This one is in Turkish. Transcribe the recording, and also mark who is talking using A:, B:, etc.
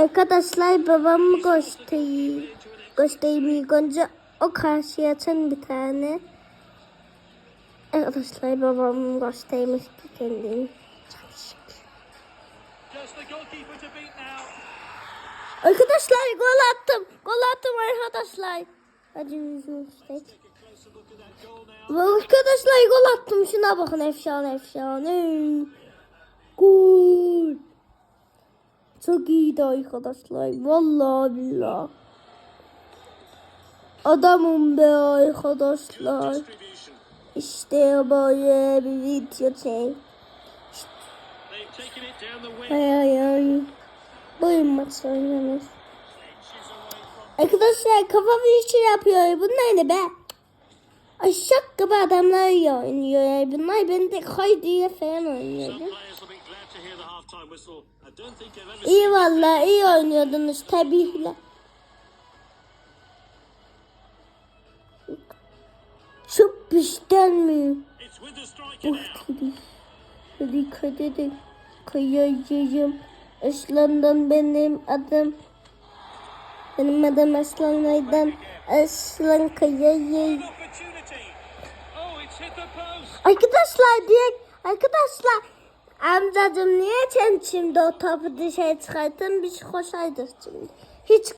A: Arkadaşlar babamı göstereyim. Göstereyim ilk önce o karşıya açın bir tane. Arkadaşlar babamı göstermiş kendini. Arkadaşlar gol attım. Gol attım arkadaşlar. Hadi yüzünü işte. Ve Arkadaşlar gol attım. Şuna bakın efsane efsane. Gol. Çok iyiydi arkadaşlar. Vallahi billah. Adamım be arkadaşlar. İşte böyle bir video çek.
B: They've taken it down the wing.
A: Ay ay ay. Buyurun maç oynamış. Arkadaşlar kafa bir şey yapıyor. Bunlar ne be? Aşak gibi adamlar ya oynuyor. Bunlar ben de kay diye falan oynuyordu. İyi valla iyi oynuyordunuz tabihle. Çok pişten mi?
B: Now.
A: Hadi. Hadi kaderim. Kayacağım. Aslandan benim adım. Benim adım Aslan Aydan. Aslan.
B: Opportunity. Oh.
A: Arkadaşlar diye arkadaşlar amcacım niye sen şimdi o topu dışarı çıkarttın biz koşardık şimdi. Hiç